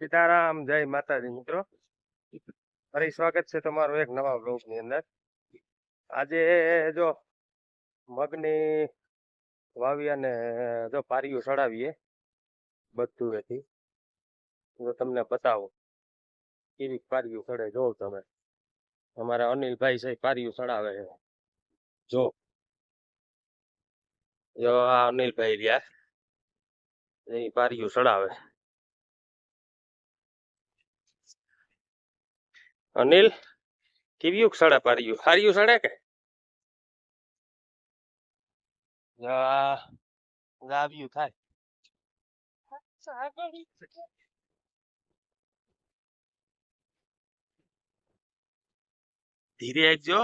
સીતારામ, જય માતાજી મિત્રો. ફરી સ્વાગત છે તમારું એક નવા બ્લોગની અંદર. આજે જો મગની વાવી અને જો પારીઓ ચડાવીએ બધું એથી જો તમને બતાવો કેવી પારીઓ ચડે જોવ તમે. અમારા અનિલભાઈ છે પારીઓ ચડાવે છે. જો. જો આ અનિલભાઈ રહ્યા, એ પારીઓ ચડાવે. અનિલ કેવી ઉકસાડા પાડ્યું હાર્યું સડે કે? જા થાય. ધીરે એકજો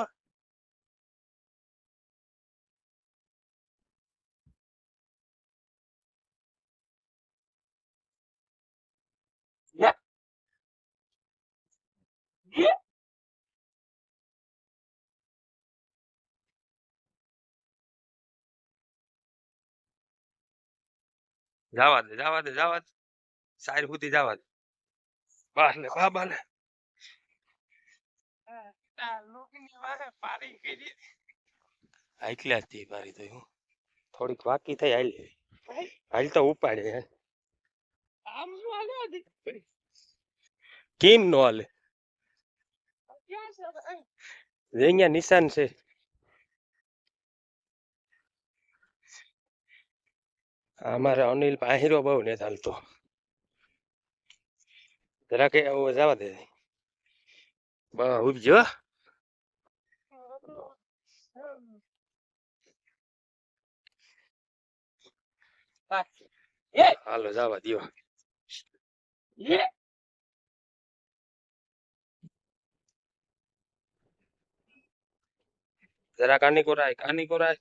જવા દે જવા દે જવા દે. સાઈડ સુધી જવા દે. બસ ને બાબા ને આટલા પારી તો હું. થોડીક વાકી થઈ હાલ. હાલ તો ઉપાડે કેમ નો હાલે? અહીંયા નિશાન છે અમારે અનિલ પાહીરો બહુ ને ચાલતો જરા કે જવા દે બહુ જો હાલો જવા દ્યો જરા કાની કોરાય કાની કોરાય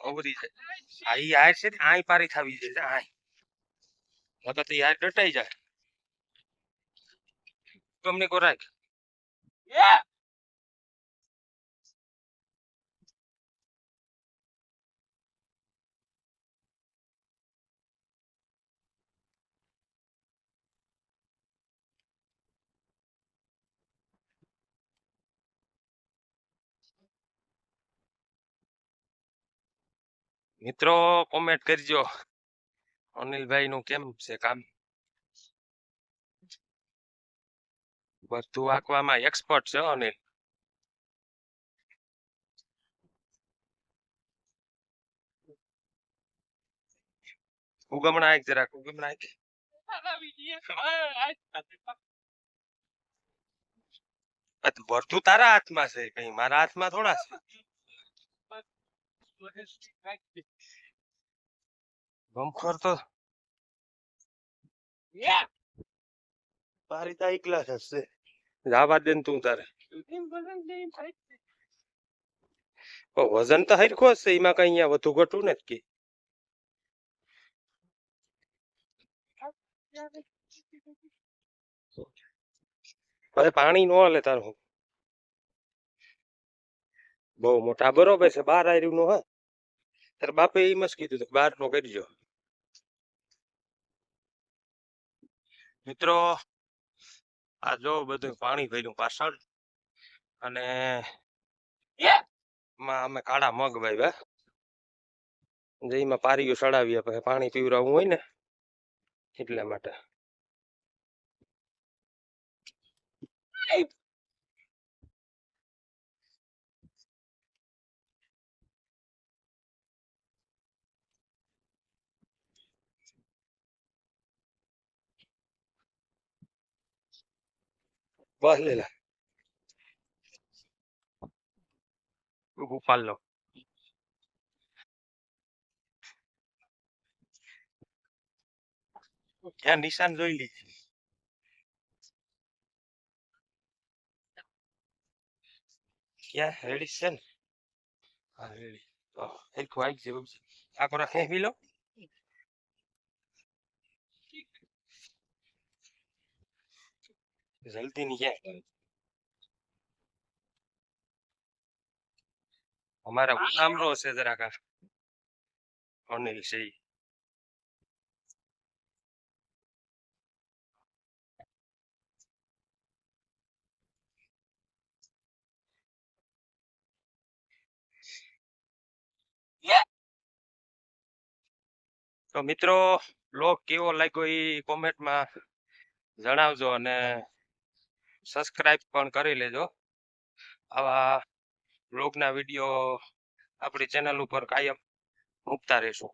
અવરી છે આ ઈ હાર છે ને આય પારી થાવી છે આય નકર તો યાર ડટાઈ જાય તમને કોરાય મિત્રો કોમેન્ટ કરજો. અનિલભાઈ નું કેમ છે કામ? બધું આંકવામાં એક્સપર્ટ છે અનિલ. ઉગમણા એક જરાક, ઉગમણા એક. તારા હાથમાં છે, કઈ મારા હાથમાં થોડા છે? ગમખોર તો તારી તો એકલા હશે જવા દે ને તું તારે પણ વજન તો હરખો હશે એમાં કઈ અહીંયા વધુ ઘટું નથી કે પાણી નો હાલે તારું બહુ મોટા બરોબર છે બાર આર્યું નો હા તારા બાપે એમ જ કીધું બાર નો કરજો મિત્રો, આ જો બધું પાણી ભર્યું પાછળ અને અમે કાળા મગ ભાઈ જેમાં પારીઓ ચડાવીએ પછી પાણી પીવરાવવું હોય ને એટલા માટે. બસ લેલા લો ત્યાં નિશાન જોઈ લીધી ક્યાં રેડી છે ને હા રેડી તો એક વાઇક જેવું છે આ કોરા ખેંચી લો જલ્દી ની ક્યાં અમારા રો છે જરાક અનિલ છે તો મિત્રો લોક કેવો લાગ્યો એ કોમેન્ટમાં જણાવજો અને સબસ્ક્રાઇબ પણ કરી લેજો. આવા બ્લોગના વીડિયો આપણી ચેનલ ઉપર કાયમ મૂકતા રહીશું.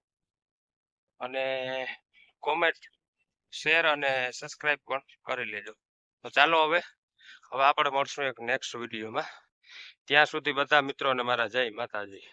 અને કોમેન્ટ શેર અને સબસ્ક્રાઇબ પણ કરી લેજો. તો ચાલો હવે હવે આપણે મળશું એક નેક્સ્ટ વિડીયોમાં ત્યાં સુધી બધા મિત્રોને મારા જય માતાજી.